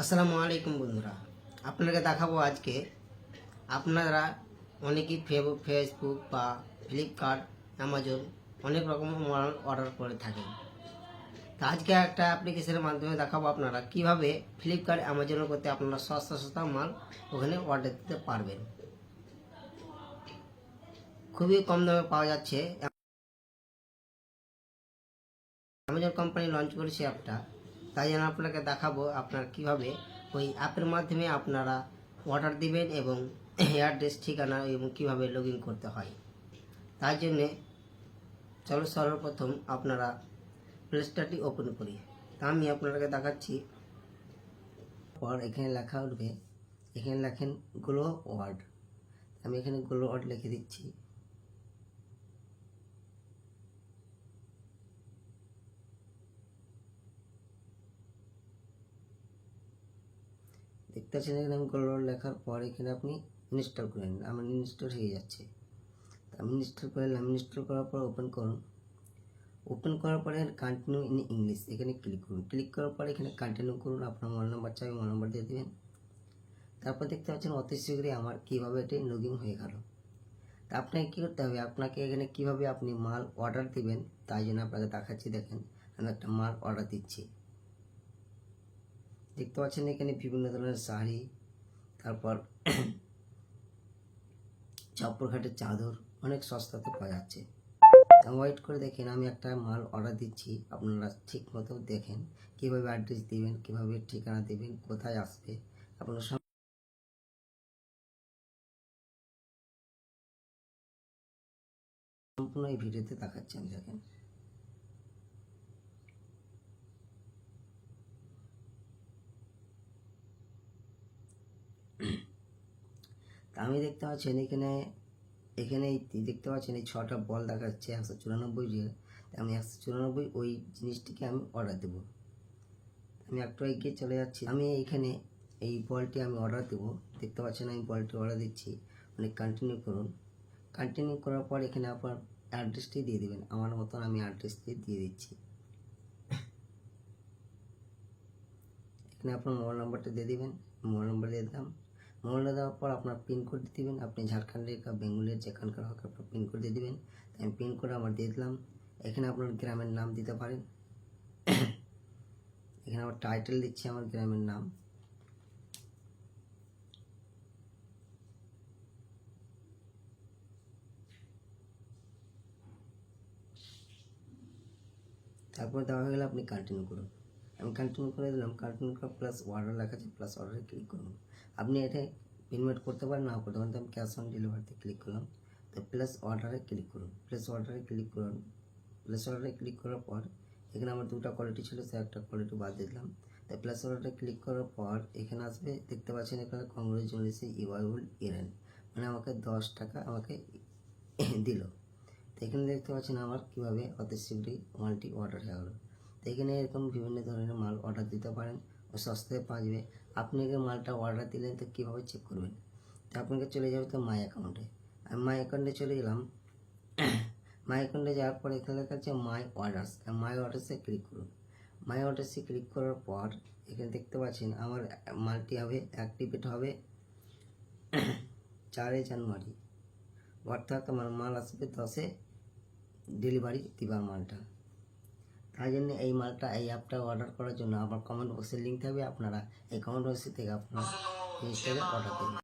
আসসালামু আলাইকুম বন্ধুরা, আপনাকে দেখাবো আজকে আপনারা অনেকেই ফেসবুক বা ফ্লিপকার্ট অ্যামাজন অনেক রকম মাল অর্ডার করে থাকেন। তা আজকে একটা অ্যাপ্লিকেশনের মাধ্যমে দেখাবো আপনারা কীভাবে ফ্লিপকার্ট অ্যামাজনের করতে আপনারা সস্তা সস্তা মাল ওখানে অর্ডার দিতে পারবেন। খুবই কম দামে পাওয়া যাচ্ছে। অ্যামাজন কোম্পানি লঞ্চ করেছে অ্যাপটা। তাই জন্য আপনাকে দেখাবো আপনার কীভাবে ওই অ্যাপের মাধ্যমে আপনারা অর্ডার দিবেন এবং অ্যাড্রেস, ঠিকানা এবং কীভাবে লগ করতে হয়। তার জন্যে চলো সর্বপ্রথম আপনারা প্লে স্টোরটি ওপেন করি। তা আমি আপনাদেরকে দেখাচ্ছি। পর এখানে লেখা উঠবে, এখানে লেখেন গ্লো ওয়ার্ড আমি এখানে গ্লো ওয়ার্ড লিখে দিচ্ছি। দেখতে পাচ্ছেন আমি গ্লো লেখার পর এখানে আপনি ইনস্টল করে নিন। আমার ইনস্টল হয়ে যাচ্ছে। আমি ইনস্টল করে নিলাম। ইনস্টল করার পর ওপেন করুন। ওপেন করার পরে কন্টিনিউ ইন ইংলিশ এখানে ক্লিক করুন। ক্লিক করার পরে এখানে কন্টিনিউ করুন। আপনার মোবাইল নাম্বার চাই মোবাইল নাম্বার দিয়ে দেবেন। তারপর দেখতে পাচ্ছেন অতি শীঘ্রই আমার কীভাবে এটি লগিং হয়ে গেল। তা আপনাকে কী করতে হবে? আপনাকে এখানে কীভাবে আপনি মাল অর্ডার দিবেন, তাই জন্য আপনাকে দেখাচ্ছি। দেখেন, আমি একটা মাল অর্ডার দিচ্ছি। দেখতে পাচ্ছেন এখানে বিভিন্ন ধরনের শাড়ি, তারপর চপ্পরঘাটের চাদর, অনেক সস্তাতে পাওয়া যাচ্ছে। ওয়েট করে দেখেন, আমি একটা মাল অর্ডার দিচ্ছি, আপনারা ঠিক মতো দেখেন, কীভাবে অ্যাড্রেস দিবেন, কীভাবে ঠিকানা দেবেন, কোথায় আসবে, আপনারা সব সম্পূর্ণ এই ভিডিওতে দেখাচ্ছি আমি, দেখেন। তা আমি দেখতে পাচ্ছেন এখানে এখানে দেখতে পাচ্ছেন এই ছটা বল দেখাচ্ছে একশো চুরানব্বই আমি একশো চুরানব্বই ওই জিনিসটিকে আমি অর্ডার দেবো। আমি একটু এগিয়ে চলে যাচ্ছি। আমি এখানে এই বলটি আমি অর্ডার দেবো। দেখতে পাচ্ছেন আমি বলটি অর্ডার দিচ্ছি। মানে কন্টিনিউ করুন। কন্টিনিউ করার পর এখানে আপনার অ্যাড্রেসটি দিয়ে দেবেন। আমার মতন আমি অ্যাড্রেসটি দিয়ে দিচ্ছি। এখানে আপনার মোবাইল নাম্বারটা দিয়ে দিবেন। মোবাইল নাম্বার দিয়ে দিলাম। মোবাইল দেওয়ার পর আপনার পিনকোড দিয়ে দিবেন। আপনি ঝাড়খণ্ডের বা বেঙ্গলের যেখানকার হোক আপনার পিনকোড দিয়ে দেবেন। দিবেন আমি পিনকোড আমার দিয়ে দিলাম। এখানে আপনার গ্রামের নাম দিতে পারেন। এখানে আমার টাইটেল দিচ্ছি আমার গ্রামের নাম। তারপর দেওয়া হয়ে গেলে আপনি কন্টিনিউ করুন। আমি কন্টিনিউ করে দিলাম। কন্টিনিউ করার প্লাস অর্ডার লেখা আছে প্লাস অর্ডারে ক্লিক করুন। আপনি এটা পেমেন্ট করতে পারেন, না করতে পারেন, তো আমি ক্যাশ অন ডেলিভারিতে ক্লিক করলাম। তো প্লাস অর্ডারে ক্লিক করুন। প্লাস অর্ডারে ক্লিক করুন। প্লাস অর্ডারে ক্লিক করার পর, এখানে আমার দুটো কোয়ালিটি ছিল সে একটা কোয়ালিটি বাদ দিলাম। তো প্লাস অর্ডারে ক্লিক করার পর, এখানে আসবে, দেখতে পাচ্ছেন এখানে কংগ্রেচুলেশন ইউআইউল ইরেন মানে আমাকে দশ টাকা আমাকে দিল। তো এখানে দেখতে পাচ্ছেন আমার কীভাবে অতি শীঘ্রই মালটি অর্ডার হয়ে গেলো। তো এখানে এরকম বিভিন্ন ধরনের মাল অর্ডার দিতে পারেন। ও সস্তায় পাঁচবে আপনি আগে মালটা অর্ডার দিলেন, তো কীভাবে চেক করবেন? তো আপনাকে চলে যাবে তো মাই অ্যাকাউন্টে আমি মাই অ্যাকাউন্টে চলে গেলাম। মাই অ্যাকাউন্টে যাওয়ার পর এখানে লেখা আছে মাই অর্ডার্স মাই অর্ডার্সে ক্লিক করুন। মাই অর্ডার্সে ক্লিক করার পর এখানে দেখতে পাচ্ছেন, আমার মালটি হবে অ্যাক্টিভেট হবে চারই জানুয়ারি। অর্থাৎ আমার মাল আসবে দশে ডেলিভারি দিবার মালটা। তাই জন্য এই মালটা, এই অ্যাপটা অর্ডার করার জন্য আমার কমেন্ট বক্সে লিঙ্ক থাকবে। আপনারা এই কমেন্ট বক্স থেকে আপনারা জিনিসটাকে অর্ডার দেবেন